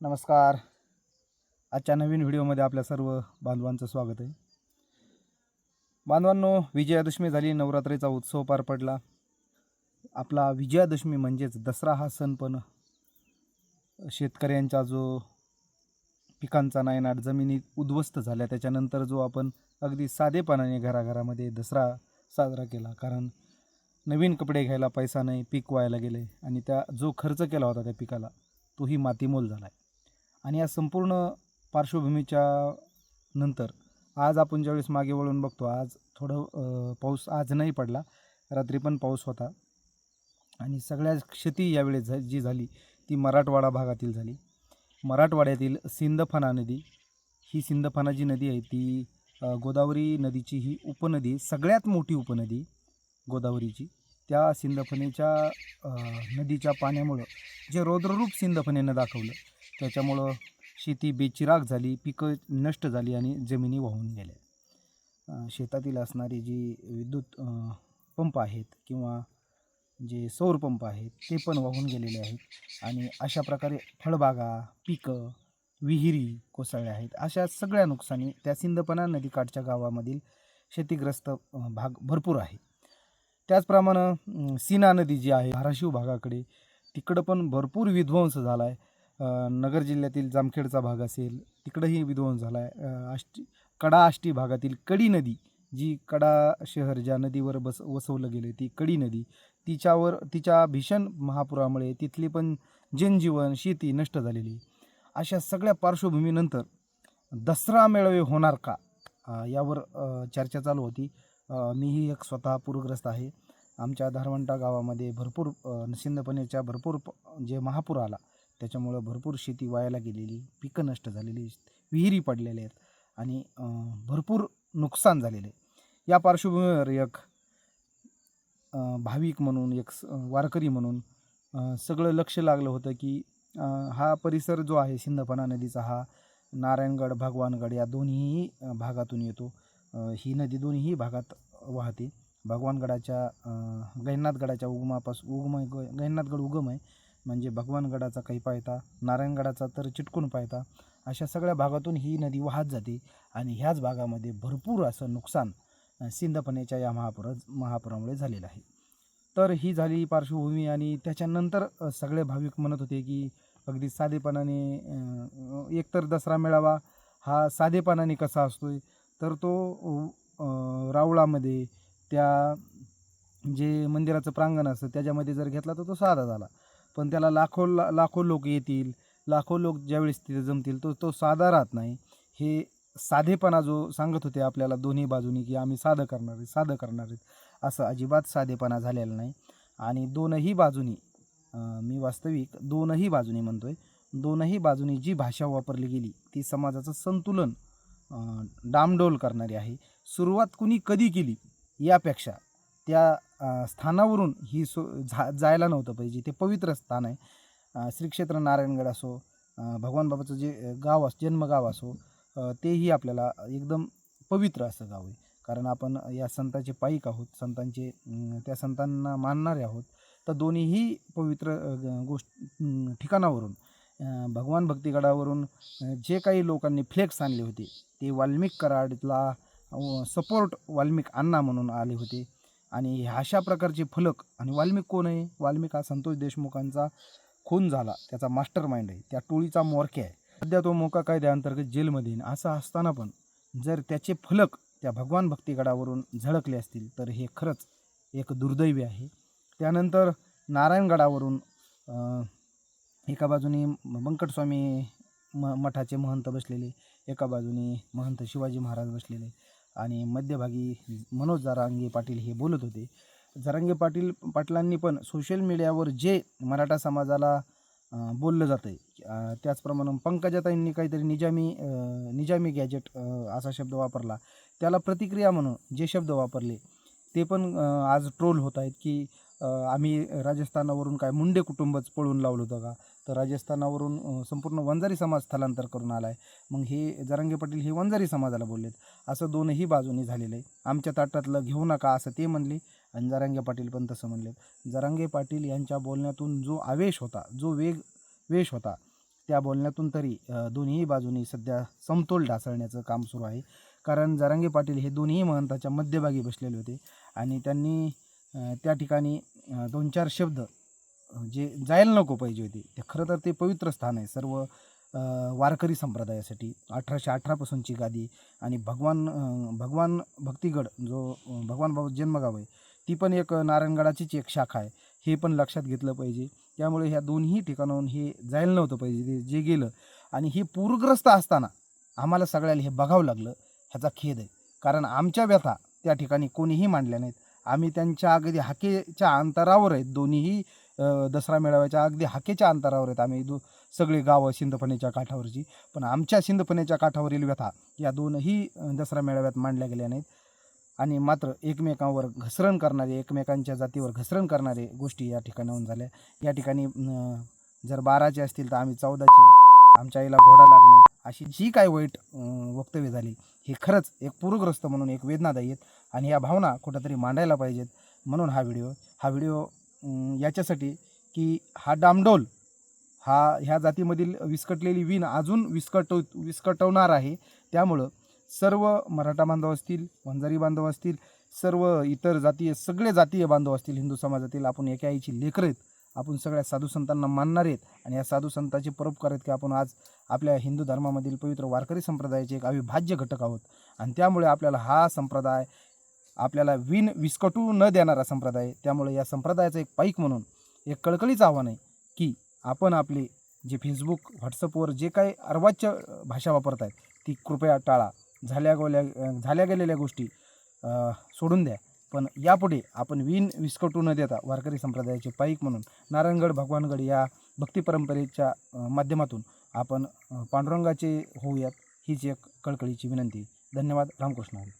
नमस्कार. आजच्या नवीन व्हिडिओमध्ये आपल्या सर्व बांधवांचं स्वागत आहे. बांधवांनो विजयादशमी झाली नवरात्रीचा उत्सव पार पडला. आपला विजयादशमी म्हणजेच दसरा हा सण पण शेतकऱ्यांचा जो पिकांचा नायनाट जमिनीत उद्ध्वस्त झाल्या त्याच्यानंतर जो आपण अगदी साधेपणाने घराघरामध्ये दसरा साजरा केला. कारण नवीन कपडे घ्यायला पैसा नाही पीक व्हायला गेले आणि त्या जो खर्च केला होता त्या पिकाला तोही मातीमोल झाला आहे आणि या संपूर्ण पार्श्वभूमीच्या नंतर आज आपण ज्यावेळेस मागे वळून बघतो आज थोडं पाऊस आज नाही पडला रात्री पण पाऊस होता. आणि सगळ्या क्षती यावेळेस झा जी झाली ती मराठवाडा भागातील झाली. मराठवाड्यातील सिंदफणा नदी ही सिंदफणा जी नदी आहे ती गोदावरी नदीची ही उपनदी सगळ्यात मोठी उपनदी गोदावरीची. त्या सिंदफनेच्या नदीच्या पाण्यामुळं जे रौद्ररूप सिंदफनेनं दाखवलं त्याच्यामुळं शेती बेचिराग झाली पिकं नष्ट झाली आणि जमिनी वाहून गेल्या. शेतातील असणारी जी विद्युत पंप आहेत किंवा जे सौर पंप आहेत ते पण वाहून गेलेले आहेत. आणि अशा प्रकारे फळबागा पिकं विहिरी कोसळल्या आहेत. अशा सगळ्या नुकसानी त्या सिंदपणा नदीकाठच्या गावामधील शेतीग्रस्त भाग भरपूर आहे. त्याचप्रमाणे सीना नदी जी आहे धाराशिव भागाकडे तिकडं पण भरपूर विध्वंस झाला आहे नगर जिल्ह्यातील जामखेडचा भाग असेल तिकडंही विध्वंस झाला आहे आष्टी कडा आष्टी भागातील कडी नदी जी कडा शहर ज्या नदीवर बस वसवलं गेलं ती कडी नदी तिच्यावर तिच्या भीषण महापुरामुळे तिथली पण जनजीवन शेती नष्ट झालेली. अशा सगळ्या पार्श्वभूमीनंतर दसरा मेळावे होणार का? यावर चर्चा चालू होती. मीही एक स्वतः पूरग्रस्त आहे. आमच्या धारवंटा गावामध्ये भरपूर अ, भरपूर प- जे महापूर आला त्याच्यामुळं भरपूर शेती वायाला गेलेली पिकं नष्ट झालेली विहिरी पडलेल्या आहेत आणि भरपूर नुकसान झालेले आहे. या पार्श्वभूमीवर एक भाविक म्हणून एक स- वारकरी म्हणून सगळं लक्ष लागलं होतं की हा परिसर जो आहे सिंधफणा नदीचा हा नारायणगड भगवानगड या दोन्ही भागातून येतो. ही नदी दोन्ही भागात वाहते. भगवानगडाच्या अ, गैनाथगडाच्या उगमापासून उगम आहे ग- गैनाथगड उगम आहे. म्हणजे भगवानगडाचा काही पायथा नारायणगडाचा तर चिटकून पायथा अशा सगळ्या भागातून ही नदी वाहत जाते आणि ह्याच भागामध्ये भरपूर असं नुकसान सिंधपणेच्या या महापुरा महापुरामुळे झालेलं आहे. तर ही झाली पार्श्वभूमी आणि त्याच्यानंतर सगळे भाविक म्हणत होते की अगदी साधेपणाने एकतर दसरा मेळावा हा साधेपणाने कसा असतोय तर तो रावळामध्ये त्या जे मंदिराचं प्रांगण असतं त्याच्यामध्ये जर घेतला तर तो साधा झाला. पण त्याला लाखो ला लाखो लोक येतील लाखो लोक ज्यावेळेस तिथे जमतील तो तो साधा राहत नाही. हे साधेपणा जो सांगत होते आपल्याला दोन्ही बाजूनी की आम्ही साधं करणार आहे साधं करणार आहेत असं अजिबात साधेपणा झालेला नाही. आणि दोनही बाजूनी मी वास्तविक दोनही बाजूनी आहे दोनही बाजूनी जी भाषा वापरली गेली ती समाजाचं संतुलन डामडोल करणारी आहे. सुरुवात कुणी कधी केली? यापेक्षा त्या स्थानावरून ही सो झा जायला नव्हतं पाहिजे. ते पवित्र स्थान आहे. श्रीक्षेत्र नारायणगड असो भगवान बाबाचं जे गाव असो जन्मगाव असो तेही आपल्याला एकदम पवित्र असं गाव आहे. कारण आपण या संतांचे पाईक आहोत संतांचे त्या संतांना मानणारे आहोत. तर दोन्हीही पवित्र गोष्ट ठिकाणावरून भगवान भक्तिगडावरून जे काही लोकांनी फ्लेक्स आणले होते ते वाल्मिक कराडला सपोर्ट वाल्मिक अण्णा म्हणून आले होते. आणि अशा प्रकारचे फलक आणि वाल्मिक कोण आहे? वाल्मिक हा संतोष देशमुखांचा खून झाला. त्याचा मास्टर माइंड आहे. त्या टोळीचा मोरक्या आहे. सध्या तो मोका कायद्याअंतर्गत जेलमध्ये येईन असं असताना पण जर त्याचे फलक त्या भगवान भक्तिगडावरून झळकले असतील तर हे खरंच एक दुर्दैवी आहे. त्यानंतर नारायणगडावरून एका बाजूने बंकटस्वामी म मठाचे महंत बसलेले एका बाजूने महंत शिवाजी महाराज बसलेले. आणि मध्यभागी मनोज जारांगे पाटील हे बोलत होते. जरांगे पाटील पाटलांनी पण सोशल मीडियावर जे मराठा समाजाला बोललं जातं आहे त्याचप्रमाणे पंकजाताईंनी काहीतरी निजामी निजामी गॅजेट असा शब्द वापरला. त्याला प्रतिक्रिया म्हणून जे शब्द वापरले ते पण आज ट्रोल होत आहेत की आम्ही राजस्थानावरून काय मुंडे कुटुंबच पळून लावलं होतं का? तर राजस्थानावरून संपूर्ण वंजारी समाज स्थलांतर करून आला आहे मग हे जरांगे पाटील हे वंजारी समाजाला बोललेत. असं दोनही बाजूनी झालेलं आहे आमच्या ताटातलं घेऊ नका असं ते म्हणले आणि जरांगे पाटील पण तसं म्हणलेत. जरांगे पाटील यांच्या बोलण्यातून जो आवेश होता जो वेग वेश होता त्या बोलण्यातून तरी दोन्ही बाजूनी सध्या समतोल ढासळण्याचं काम सुरू आहे. कारण जरांगे पाटील हे दोन्ही महंताच्या मध्यभागी बसलेले होते आणि त्यांनी त्या ठिकाणी दोन चार शब्द जे जायला नको पाहिजे होते. ते खरं तर ते पवित्र स्थान आहे. सर्व वारकरी संप्रदायासाठी अठराशे अठरापासूनची गादी आणि भगवान भगवान भक्तिगड जो भगवान बाबा जन्मगाव आहे ती पण एक नारायणगडाचीच एक शाखा आहे. हे पण लक्षात घेतलं पाहिजे. त्यामुळे ह्या दोन्ही ठिकाणाहून हे जायला नव्हतं पाहिजे ते जे गेलं. आणि हे पूरग्रस्त असताना आम्हाला सगळ्याला हे बघावं लागलं ह्याचा खेद आहे. कारण आमच्या व्यथा त्या ठिकाणी कोणीही मांडल्या नाहीत. आम्ही त्यांच्या अगदी हाकेच्या अंतरावर आहेत. दोन्हीही दसरा मेळाव्याच्या अगदी हाकेच्या अंतरावर आहेत आम्ही दु सगळी गावं सिंदफणीच्या काठावरची. पण आमच्या सिंदफणीच्या काठावरील व्यथा या दोनही दसरा मेळाव्यात मांडल्या गेल्या नाहीत. आणि मात्र एकमेकांवर घसरण करणारे एकमेकांच्या जातीवर घसरण करणारे गोष्टी या ठिकाणाहून झाल्या. या ठिकाणी जर बाराचे असतील तर आम्ही चौदाचे आमच्या आईला घोडा लागणं अशी जी काय वाईट वक्तव्य झाली हे खरंच एक पूरग्रस्त म्हणून एक वेदनादायी आहेत. आणि या भावना कुठंतरी मांडायला पाहिजेत म्हणून हा व्हिडिओ हा व्हिडिओ याच्यासाठी की हा डामडोल हा ह्या जातीमधील विस्कटलेली वीण अजून विस्कटव विस्कटवणार आहे. त्यामुळं सर्व मराठा बांधव असतील वंजारी बांधव असतील सर्व इतर जातीय सगळे जातीय बांधव असतील हिंदू समाजातील आपण एका आईची लेकरं आहेत. आपण सगळ्या साधू संतांना मानणार आहेत. आणि या साधू संतांचे परोपकार आहेत की आपण आज आपल्या हिंदू धर्मामधील पवित्र वारकरी संप्रदायाचे एक अविभाज्य घटक आहोत. आणि त्यामुळे आपल्याला हा संप्रदाय आपल्याला विण विस्कटू न देणारा संप्रदाय. आहे. त्यामुळे या संप्रदायाचं एक पाईक म्हणून एक कळकळीचं आव्हान आहे की आपण आपले जे फेसबुक व्हॉट्सअपवर जे काही अर्वाच्य भाषा वापरत आहेत ती कृपया टाळा. झाल्या गोल्या झाल्या गेलेल्या गोष्टी सोडून द्या. पण यापुढे आपण विण विस्कटू न देता वारकरी संप्रदायाचे पाईक म्हणून नारायणगड भगवानगड या भक्ती परंपरेच्या माध्यमातून आपण पांडुरंगाचे होऊयात हीच एक कळकळीची विनंती. धन्यवाद. रामकृष्ण हरी.